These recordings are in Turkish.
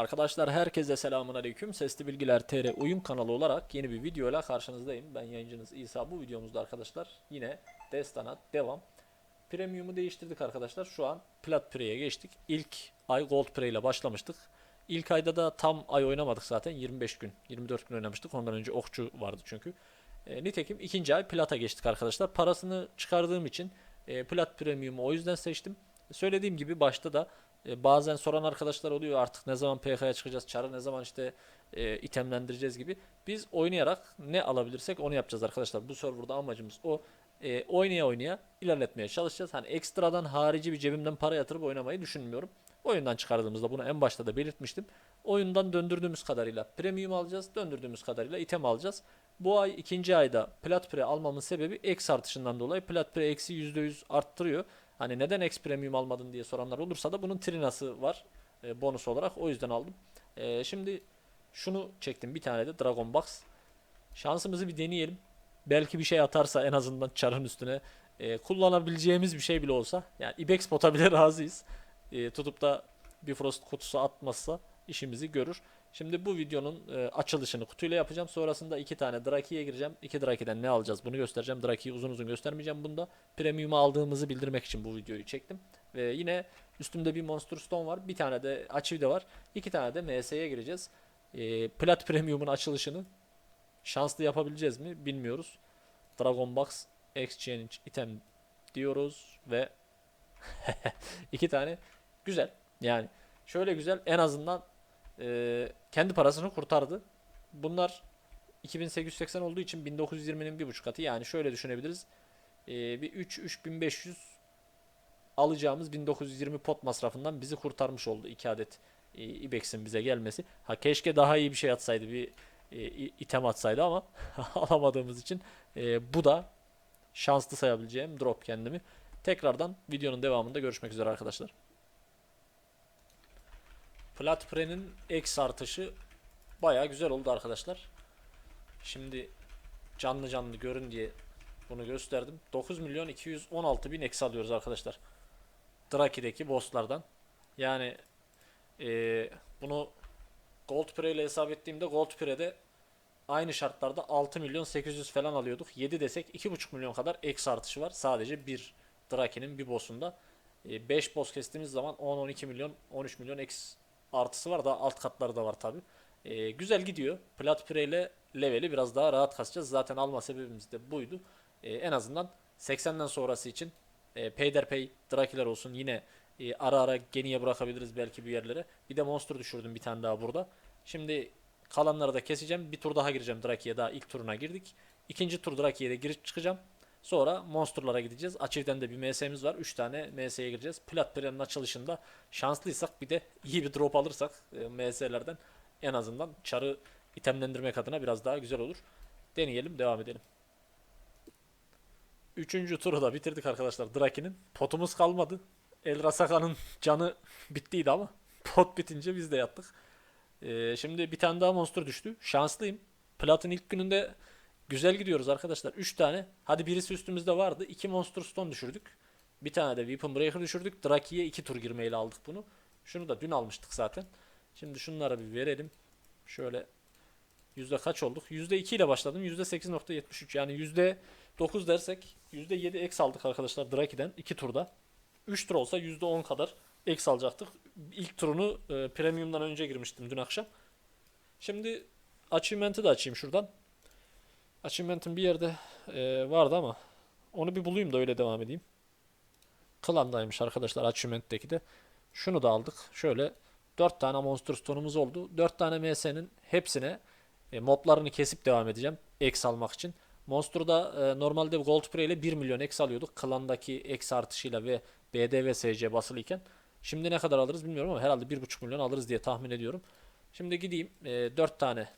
Arkadaşlar herkese selamun aleyküm. Sesli Bilgiler TR oyun kanalı olarak yeni bir videoyla karşınızdayım. Ben yayıncınız İsa. Bu videomuzda arkadaşlar yine Destan'a devam. Premium'u değiştirdik arkadaşlar. Şu an Plat Pre'ye geçtik. İlk ay Gold Pre ile başlamıştık. İlk ayda da tam ay oynamadık zaten. 25 gün, 24 gün oynamıştık. Ondan önce Okçu vardı çünkü. E, nitekim ikinci ay Plat'a geçtik arkadaşlar. Parasını çıkardığım için e, Plat Premium'u o yüzden seçtim. Söylediğim gibi başta da e, bazen soran arkadaşlar oluyor artık ne zaman PK'ya çıkacağız, çarı ne zaman işte e, itemlendireceğiz gibi. Biz oynayarak ne alabilirsek onu yapacağız arkadaşlar. Bu serverda amacımız o. E, oynaya oynaya ilerletmeye çalışacağız. Hani ekstradan harici bir cebimden para yatırıp oynamayı düşünmüyorum. Oyundan çıkardığımızda bunu en başta da belirtmiştim. Oyundan döndürdüğümüz kadarıyla premium alacağız, döndürdüğümüz kadarıyla item alacağız. Bu ay ikinci ayda plat pre almamın sebebi X artışından dolayı plat pre eksi %100 arttırıyor. Hani neden X premium almadın diye soranlar olursa da bunun trinası var e, bonus olarak o yüzden aldım. E, şimdi şunu çektim bir tane de Dragon Box. Şansımızı bir deneyelim. Belki bir şey atarsa en azından çarın üstüne e, kullanabileceğimiz bir şey bile olsa. Yani Ibex bota bile razıyız. E, tutup da Bifrost kutusu atmazsa işimizi görür. Şimdi bu videonun e, açılışını kutuyla yapacağım. Sonrasında iki tane Draki'ye gireceğim. İki Draki'den ne alacağız bunu göstereceğim. Draki'yi uzun uzun göstermeyeceğim bunda. Premium'u aldığımızı bildirmek için bu videoyu çektim. Ve yine üstümde bir Monster Stone var. Bir tane de Achieve de var. İki tane de MS'ye gireceğiz. E, Plat Premium'un açılışını şanslı yapabileceğiz mi bilmiyoruz. Dragon Box Exchange item diyoruz ve iki tane güzel. Yani şöyle güzel en azından e, kendi parasını kurtardı. Bunlar 2880 olduğu için 1920'nin bir buçuk katı. Yani şöyle düşünebiliriz. E, bir 3 3500 alacağımız 1920 pot masrafından bizi kurtarmış oldu 2 adet e, Ibex'in bize gelmesi. Ha keşke daha iyi bir şey atsaydı bir e, item atsaydı ama alamadığımız için e, bu da şanslı sayabileceğim drop kendimi. Tekrardan videonun devamında görüşmek üzere arkadaşlar. Plat Pre'nin X artışı baya güzel oldu arkadaşlar. Şimdi canlı canlı görün diye bunu gösterdim. 9 milyon 216 bin X alıyoruz arkadaşlar. Draki'deki bosslardan. Yani eee, bunu Gold Pre ile hesap ettiğimde Gold Pre'de aynı şartlarda 6 milyon 800 falan alıyorduk. 7 desek 2,5 milyon kadar X artışı var. Sadece bir Draki'nin bir boss'unda. 5 boss kestiğimiz zaman 10-12 milyon 13 milyon X artısı var. Daha alt katları da var tabi. güzel gidiyor. Plat Pre ile leveli biraz daha rahat kasacağız. Zaten alma sebebimiz de buydu. Ee, en azından 80'den sonrası için e, peyderpey Drakiler olsun yine e, ara ara geniye bırakabiliriz belki bir yerlere. Bir de monster düşürdüm bir tane daha burada. Şimdi kalanları da keseceğim. Bir tur daha gireceğim Draki'ye. Daha ilk turuna girdik. İkinci tur Draki'ye de girip çıkacağım. Sonra monsterlara gideceğiz. Açık'tan da bir MS'miz var. 3 tane MS'ye gireceğiz. Plat Pre'nin açılışında şanslıysak bir de iyi bir drop alırsak e, MS'lerden en azından çarı itemlendirmek adına biraz daha güzel olur. Deneyelim, devam edelim. Üçüncü turu da bitirdik arkadaşlar Draki'nin. Potumuz kalmadı. El Rasaka'nın canı bittiydi ama pot bitince biz de yattık. Ee, şimdi bir tane daha monster düştü. Şanslıyım. Plat'ın ilk gününde güzel gidiyoruz arkadaşlar. 3 tane. Hadi birisi üstümüzde vardı. 2 Monster Stone düşürdük. Bir tane de Weapon Breaker düşürdük. Draki'ye 2 tur girmeyle aldık bunu. Şunu da dün almıştık zaten. Şimdi şunlara bir verelim. Şöyle yüzde kaç olduk? Yüzde 2 ile başladım. Yüzde 8.73 yani yüzde 9 dersek yüzde 7 eks aldık arkadaşlar Draki'den 2 turda. 3 tur olsa yüzde 10 kadar eks alacaktık. İlk turunu e, premium'dan önce girmiştim dün akşam. Şimdi achievement'ı da açayım şuradan. Achievement'ın bir yerde e, vardı ama onu bir bulayım da öyle devam edeyim. Klan'daymış arkadaşlar achievement'teki de. Şunu da aldık. Şöyle 4 tane Monster Stone'umuz oldu. 4 tane MS'nin hepsine e, moblarını kesip devam edeceğim. X almak için. Monster'da e, normalde Gold Pre ile 1 milyon X alıyorduk. Klan'daki X artışıyla ve BD ve SC basılıyken. Şimdi ne kadar alırız bilmiyorum ama herhalde 1,5 milyon alırız diye tahmin ediyorum. Şimdi gideyim e, 4 tane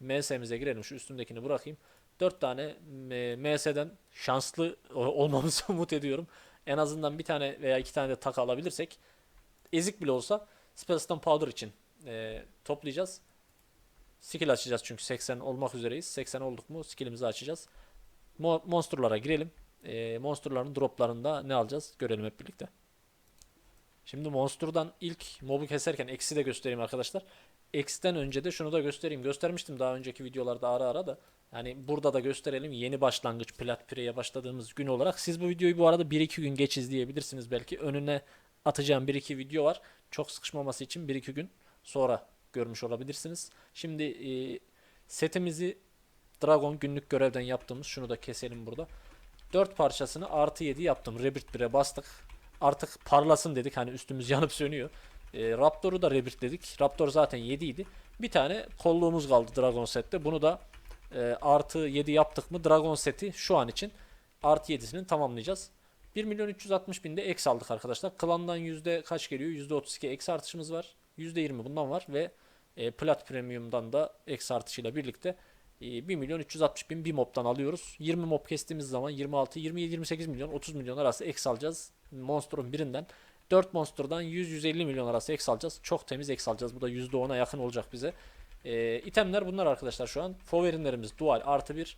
MS'mize girelim. Şu üstümdekini bırakayım. 4 tane MS'den şanslı olmamızı umut ediyorum. En azından bir tane veya iki tane de tak alabilirsek ezik bile olsa Spellstone Powder için e, toplayacağız. Skill açacağız çünkü 80 olmak üzereyiz. 80 olduk mu skillimizi açacağız. Mo- monsterlara girelim. E, monsterların droplarında ne alacağız görelim hep birlikte. Şimdi Monster'dan ilk mobu keserken eksi de göstereyim arkadaşlar. X'ten önce de şunu da göstereyim. Göstermiştim daha önceki videolarda ara ara da. Yani burada da gösterelim. Yeni başlangıç Plat Pire'ye başladığımız gün olarak. Siz bu videoyu bu arada 1-2 gün geç izleyebilirsiniz belki. Önüne atacağım 1-2 video var. Çok sıkışmaması için 1-2 gün sonra görmüş olabilirsiniz. Şimdi e, setimizi Dragon günlük görevden yaptığımız şunu da keselim burada. 4 parçasını artı 7 yaptım. Rebirth 1'e bastık. Artık parlasın dedik. Hani üstümüz yanıp sönüyor. E, Raptor'u da Rebirth dedik. Raptor zaten 7 idi. Bir tane kolluğumuz kaldı Dragon sette. Bunu da e, artı 7 yaptık mı Dragon seti şu an için artı 7'sini tamamlayacağız. 1 milyon 360 binde eksi aldık arkadaşlar. Klandan yüzde kaç geliyor? Yüzde 32 eksi artışımız var. Yüzde 20 bundan var ve e, Plat Premium'dan da eksi artışıyla birlikte e, 1 milyon 360 bin bir mob'dan alıyoruz. 20 mob kestiğimiz zaman 26, 27, 28 milyon, 30 milyon arası eksi alacağız. Monster'un birinden. 4 Monster'dan 100-150 milyon arası eksi alacağız. Çok temiz eksi alacağız. Bu da %10'a yakın olacak bize. E, itemler bunlar arkadaşlar şu an. Foverinlerimiz dual artı 1.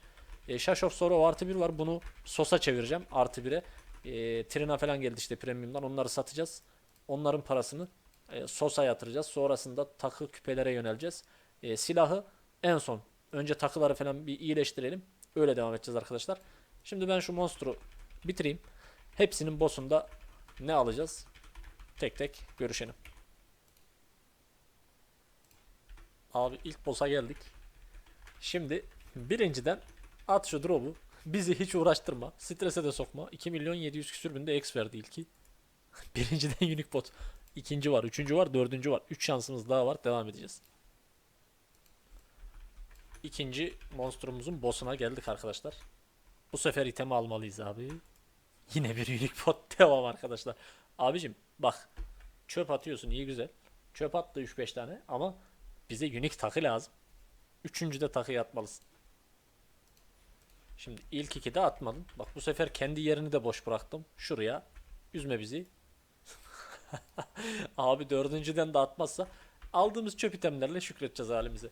E, Shash of Sorrow artı 1 var. Bunu Sosa çevireceğim artı 1'e. E, Trina falan geldi işte premium'dan. Onları satacağız. Onların parasını e, Sosa yatıracağız. Sonrasında takı küpelere yöneleceğiz. E, silahı en son. Önce takıları falan bir iyileştirelim. Öyle devam edeceğiz arkadaşlar. Şimdi ben şu monstru bitireyim. Hepsinin boss'unda ne alacağız? Tek tek görüşelim. Abi ilk boss'a geldik. Şimdi birinciden at şu drop'u. Bizi hiç uğraştırma. Strese de sokma. 2 milyon 700 küsür binde X verdi ilki. Birinciden unique bot. İkinci var, üçüncü var, dördüncü var. Üç şansımız daha var. Devam edeceğiz. İkinci monstrumuzun boss'una geldik arkadaşlar. Bu sefer itemi almalıyız abi. Yine bir unique bot devam arkadaşlar. Abicim bak çöp atıyorsun iyi güzel. Çöp attı 3-5 tane ama bize unique takı lazım. Üçüncü de takıyı atmalısın. Şimdi ilk iki de atmadın. Bak bu sefer kendi yerini de boş bıraktım. Şuraya. Üzme bizi. Abi dördüncüden de atmazsa aldığımız çöp itemlerle şükredeceğiz halimize.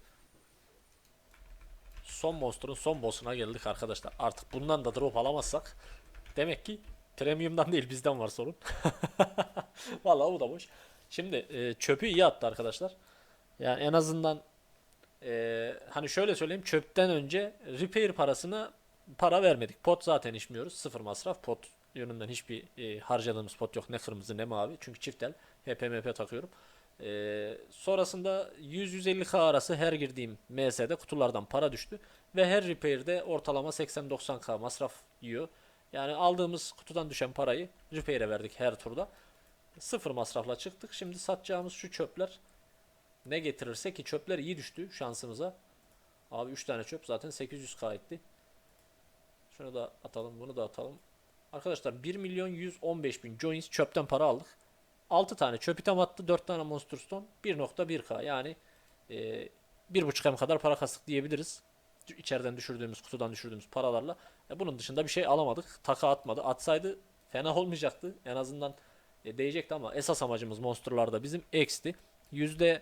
Son monster'ın son boss'una geldik arkadaşlar. Artık bundan da drop alamazsak demek ki premium'dan değil bizden var sorun. Vallahi bu da boş. Şimdi e, çöpü iyi attı arkadaşlar. Yani en azından e, hani şöyle söyleyeyim çöpten önce repair parasına para vermedik. Pot zaten içmiyoruz. Sıfır masraf. Pot yönünden hiçbir e, harcadığımız pot yok. Ne kırmızı ne mavi. Çünkü çiftel. HPMP takıyorum. E, sonrasında 100-150k arası her girdiğim MS'de kutulardan para düştü. Ve her repair'de ortalama 80-90k masraf yiyor. Yani aldığımız kutudan düşen parayı repair'e verdik her turda. Sıfır masrafla çıktık. Şimdi satacağımız şu çöpler ne getirirse ki çöpler iyi düştü şansımıza. Abi 3 tane çöp zaten 800k etti. Şunu da atalım, bunu da atalım. Arkadaşlar 1 milyon 115 bin joins çöpten para aldık. 6 tane çöp item attı, 4 tane monster stone, 1.1k yani e, 1.5 m kadar para kastık diyebiliriz. İçeriden düşürdüğümüz, kutudan düşürdüğümüz paralarla. E, bunun dışında bir şey alamadık. Taka atmadı. Atsaydı fena olmayacaktı. En azından e, değecekti ama esas amacımız monsterlarda bizim X'ti. %8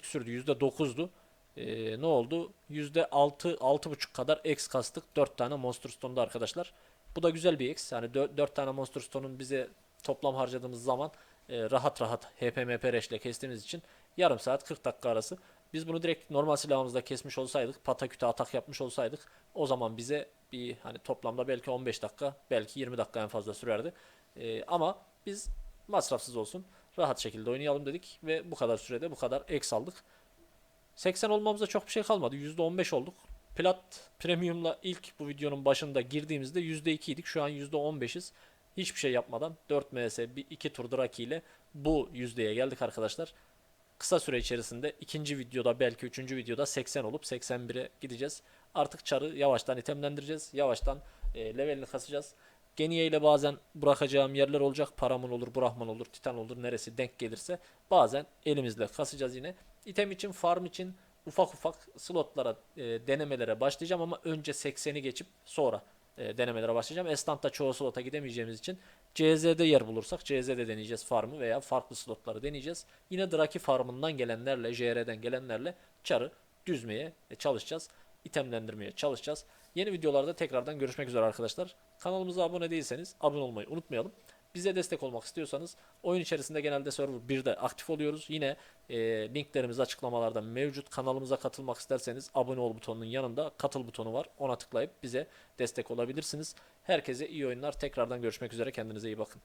küsürdü, %9'du. Ee, ne oldu? %6 6.5 kadar X kastık 4 tane Monster Stone'da arkadaşlar. Bu da güzel bir X. Yani 4, 4 tane Monster Stone'un bize toplam harcadığımız zaman e, rahat rahat HPMP reşle kestiğimiz için yarım saat 40 dakika arası. Biz bunu direkt normal silahımızda kesmiş olsaydık, pataküte atak yapmış olsaydık o zaman bize bir hani toplamda belki 15 dakika, belki 20 dakika en fazla sürerdi. Ee, ama biz masrafsız olsun, rahat şekilde oynayalım dedik ve bu kadar sürede bu kadar X aldık. 80 olmamıza çok bir şey kalmadı. %15 olduk. Plat Premium'la ilk bu videonun başında girdiğimizde %2 idik. Şu an %15'iz. Hiçbir şey yapmadan 4 MS, 2 tur Draki ile bu yüzdeye geldik arkadaşlar. Kısa süre içerisinde ikinci videoda belki üçüncü videoda 80 olup 81'e gideceğiz. Artık çarı yavaştan itemlendireceğiz. Yavaştan e, levelini kasacağız. Geniye ile bazen bırakacağım yerler olacak. Paramın olur, Brahman olur, Titan olur. Neresi denk gelirse bazen elimizle kasacağız yine. İtem için, farm için ufak ufak slotlara, e, denemelere başlayacağım ama önce 80'i geçip sonra e, denemelere başlayacağım. Estant'ta çoğu slota gidemeyeceğimiz için CZ'de yer bulursak CZ'de deneyeceğiz farmı veya farklı slotları deneyeceğiz. Yine Draki farmından gelenlerle, JR'den gelenlerle çarı düzmeye çalışacağız. itemlendirmeye çalışacağız. Yeni videolarda tekrardan görüşmek üzere arkadaşlar. Kanalımıza abone değilseniz abone olmayı unutmayalım. Bize destek olmak istiyorsanız oyun içerisinde genelde server 1'de aktif oluyoruz. Yine e, linklerimiz açıklamalarda mevcut. Kanalımıza katılmak isterseniz abone ol butonunun yanında katıl butonu var. Ona tıklayıp bize destek olabilirsiniz. Herkese iyi oyunlar. Tekrardan görüşmek üzere. Kendinize iyi bakın.